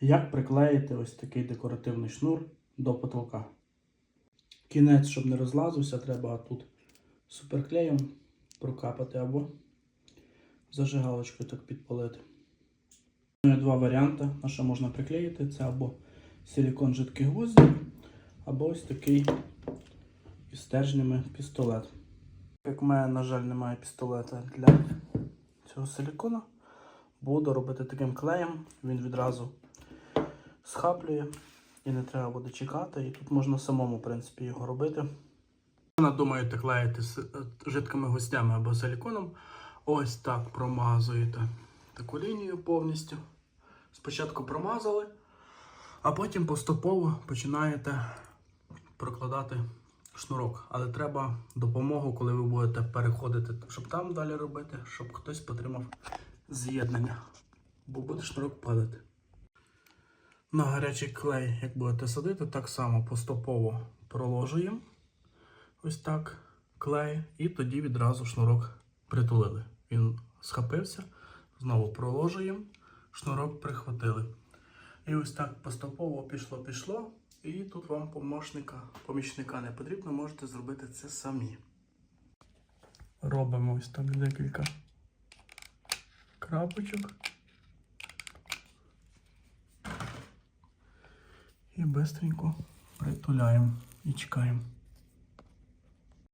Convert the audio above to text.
Як приклеїти ось такий декоративний шнур до потолка? Кінець, щоб не розлазився, треба тут суперклеєм прокапати або зажигалочкою так підпалити. Є Два варіанти, на що можна приклеїти. Це або силікон жидкий гвоздик, або ось такий із стержнями пістолет. Як в мене, на жаль, немає пістолета для цього силікона, буду робити таким клеєм, він відразу схаплює і не треба буде чекати. І тут можна самому, в принципі, його робити. Надумаєте клеїти з е, жидкими гостями або силіконом. Ось так промазуєте таку лінію повністю. Спочатку промазали, а потім поступово починаєте прокладати шнурок. Але треба допомогу, коли ви будете переходити, щоб там далі робити, щоб хтось потримав з'єднання. Бо буде шнурок падати. На гарячий клей, як будете садити, так само поступово проложуємо. Ось так клей, і тоді відразу шнурок притулили. Він схопився, знову проложуємо, шнурок прихватили. І ось так поступово пішло-пішло. І тут вам помощника, помічника не потрібно, можете зробити це самі. Робимо ось так декілька крапочок. І бистренько притуляємо і чекаємо.